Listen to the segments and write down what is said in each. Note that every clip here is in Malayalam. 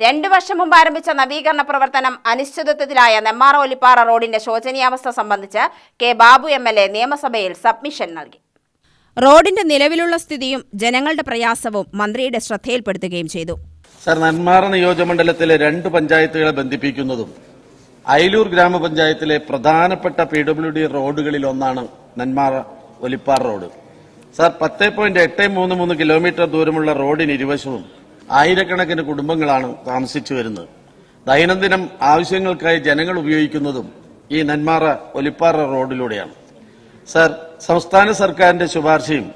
രണ്ടു വർഷം മുമ്പ് ആരംഭിച്ച നവീകരണ പ്രവർത്തനം അനിശ്ചിതത്വത്തിലായ നെമ്മാറ ഒലിപ്പാറ റോഡിന്റെ ശോചനീയാവസ്ഥ സംബന്ധിച്ച് K Babu M L A നിയമസഭയിൽ സബ്മിഷൻ നൽകി. റോഡിന്റെ നിലവിലുള്ള സ്ഥിതിയും ജനങ്ങളുടെ പ്രയാസവും മന്ത്രിയുടെ ശ്രദ്ധയിൽപ്പെടുത്തുകയും ചെയ്തു. സർ നെന്മാറ നിയോജകമണ്ഡലത്തിലെ രണ്ട് പഞ്ചായത്തുകളെ ബന്ധിപ്പിക്കുന്നതും അയലൂർ ഗ്രാമപഞ്ചായത്തിലെ പ്രധാനപ്പെട്ട പി ഡബ്ല്യു ഡി റോഡുകളിൽ ഒന്നാണ് നെന്മാറ ഒലിപ്പാർ റോഡ്. സർ പത്ത് പോയിന്റ് എട്ട് മൂന്ന് മൂന്ന് കിലോമീറ്റർ ദൂരമുള്ള റോഡിന് ഇരുവശവും ആയിരക്കണക്കിന് കുടുംബങ്ങളാണ് താമസിച്ചു വരുന്നത്. ദൈനംദിനം ആവശ്യങ്ങൾക്കായി ജനങ്ങൾ ഉപയോഗിക്കുന്നതും ഈ നെന്മാറ ഒലിപ്പാറ റോഡിലൂടെയാണ്. സർ സംസ്ഥാന സർക്കാരിന്റെ ശുപാർശയും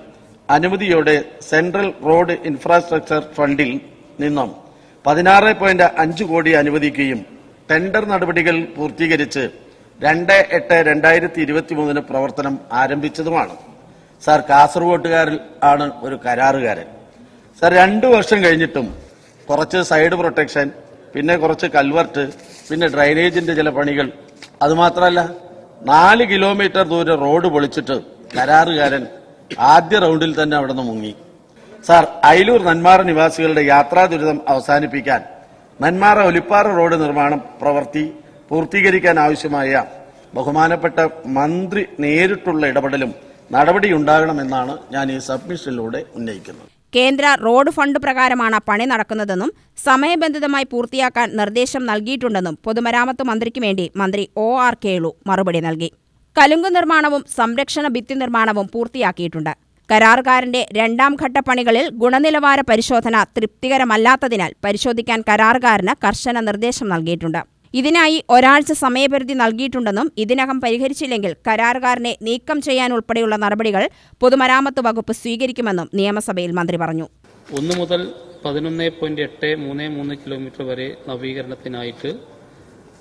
അനുമതിയോടെ സെൻട്രൽ റോഡ് ഇൻഫ്രാസ്ട്രക്ചർ ഫണ്ടിൽ നിന്നും പതിനാറ് പോയിന്റ് അഞ്ച് കോടി അനുവദിക്കുകയും ടെൻഡർ നടപടികൾ പൂർത്തീകരിച്ച് രണ്ട് എട്ട് രണ്ടായിരത്തി ഇരുപത്തി മൂന്നിന് പ്രവർത്തനം ആരംഭിച്ചതുമാണ്. സർ കാസർഗോട്ടുകാരിൽ ആണ് ഒരു കരാറുകാരൻ. സാർ രണ്ട് വർഷം കഴിഞ്ഞിട്ടും കുറച്ച് സൈഡ് പ്രൊട്ടക്ഷൻ പിന്നെ കുറച്ച് കൽവർട്ട് പിന്നെ ഡ്രൈനേജിന്റെ ചില പണികൾ. അതുമാത്രമല്ല നാല് കിലോമീറ്റർ ദൂരെ റോഡ് പൊളിച്ചിട്ട് കരാറുകാരൻ ആദ്യ റൗണ്ടിൽ തന്നെ അവിടെ നിന്ന് മുങ്ങി. സാർ അയലൂർ നന്മാറ നിവാസികളുടെ യാത്രാ ദുരിതം അവസാനിപ്പിക്കാൻ നന്മാറ ഒലിപ്പാറ റോഡ് നിർമ്മാണം പ്രവൃത്തി പൂർത്തീകരിക്കാൻ ആവശ്യമായ ബഹുമാനപ്പെട്ട മന്ത്രി നേരിട്ടുള്ള ഇടപെടലും നടപടിയുണ്ടാകണമെന്നാണ് ഞാൻ ഈ സബ്മിഷനിലൂടെ ഉന്നയിക്കുന്നത്. കേന്ദ്ര റോഡ് ഫണ്ട് പ്രകാരമാണ് പണി നടക്കുന്നതെന്നും സമയബന്ധിതമായി പൂർത്തിയാക്കാൻ നിർദ്ദേശം നൽകിയിട്ടുണ്ടെന്നും പൊതുമരാമത്ത് മന്ത്രിക്ക് വേണ്ടി മന്ത്രി ഒ ആർ കേളു മറുപടി നൽകി. കലുങ്ക് നിർമ്മാണവും സംരക്ഷണ ഭിത്തി നിർമ്മാണവും പൂർത്തിയാക്കിയിട്ടുണ്ട്. കരാറുകാരന്റെ രണ്ടാം ഘട്ട പണികളിൽ ഗുണനിലവാര പരിശോധന തൃപ്തികരമല്ലാത്തതിനാൽ പരിശോധിക്കാൻ കരാറുകാരന് കർശന നിർദ്ദേശം നൽകിയിട്ടുണ്ട്. ഇതിനായി ഒരാഴ്ച സമയപരിധി നൽകിയിട്ടുണ്ടെന്നും ഇതിനകം പരിഹരിച്ചില്ലെങ്കിൽ കരാറുകാരനെ നീക്കം ചെയ്യാൻ ഉൾപ്പെടെയുള്ള നടപടികൾ പൊതുമരാമത്ത് വകുപ്പ് സ്വീകരിക്കുമെന്നും നിയമസഭയിൽ മന്ത്രി പറഞ്ഞു. ഒന്ന് മുതൽ പതിനൊന്ന് പോയിന്റ് എട്ട് മൂന്ന് മൂന്ന് കിലോമീറ്റർ വരെ നവീകരണത്തിനായിട്ട്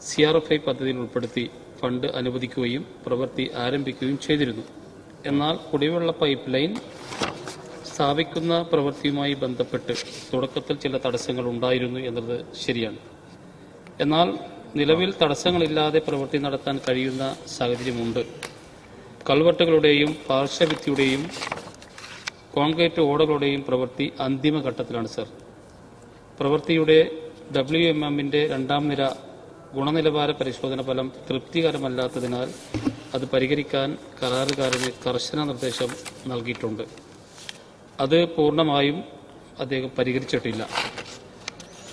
സി ആർ എഫ് ഐ പദ്ധതിയിൽ ഉൾപ്പെടുത്തി ഫണ്ട് അനുവദിക്കുകയും പ്രവൃത്തി ആരംഭിക്കുകയും ചെയ്തിരുന്നു. എന്നാൽ കുടിവെള്ള പൈപ്പ് ലൈൻ സ്ഥാപിക്കുന്ന പ്രവൃത്തിയുമായി ബന്ധപ്പെട്ട് തുടക്കത്തിൽ ചില തടസ്സങ്ങൾ ഉണ്ടായിരുന്നു എന്നത് ശരിയാണ്. എന്നാൽ നിലവിൽ തടസ്സങ്ങളില്ലാതെ പ്രവൃത്തി നടത്താൻ കഴിയുന്ന സാഹചര്യമുണ്ട്. കൽവട്ടുകളുടെയും പാർശ്വഭിത്തിയുടെയും കോൺക്രീറ്റ് ഓടകളുടെയും പ്രവൃത്തി അന്തിമഘട്ടത്തിലാണ് സർ. പ്രവൃത്തിയുടെ ഡബ്ല്യു എം എമ്മിന്റെ രണ്ടാം നിര ഗുണനിലവാര പരിശോധന ഫലം തൃപ്തികരമല്ലാത്തതിനാൽ അത് പരിഹരിക്കാൻ കരാറുകാരന് കർശന നിർദ്ദേശം നൽകിയിട്ടുണ്ട്. അത് പൂർണമായും അദ്ദേഹം പരിഹരിച്ചിട്ടില്ല.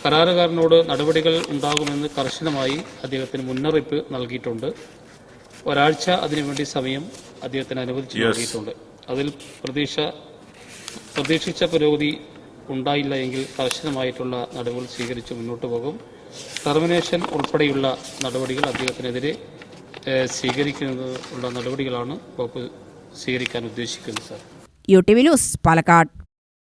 കരാറുകാരനോട് നടപടികൾ ഉണ്ടാകുമെന്ന് കർശനമായി അദ്ദേഹത്തിന് മുന്നറിയിപ്പ് നൽകിയിട്ടുണ്ട്. ഒരാഴ്ച അതിനുവേണ്ടി സമയം അദ്ദേഹത്തിന് അനുവദിച്ചു നൽകിയിട്ടുണ്ട്. അതിൽ പ്രതീക്ഷ പ്രതീക്ഷിച്ച പുരോഗതി ഉണ്ടായില്ല എങ്കിൽ കർശനമായിട്ടുള്ള നടപടികൾ സ്വീകരിച്ച് മുന്നോട്ട് പോകും. ടെർമിനേഷൻ ഉൾപ്പെടെയുള്ള നടപടികൾ അദ്ദേഹത്തിനെതിരെ സ്വീകരിക്കുന്നതിനുള്ള നടപടികളാണ് വകുപ്പ് സ്വീകരിക്കാൻ ഉദ്ദേശിക്കുന്നത് sir. U T V news Palakkad.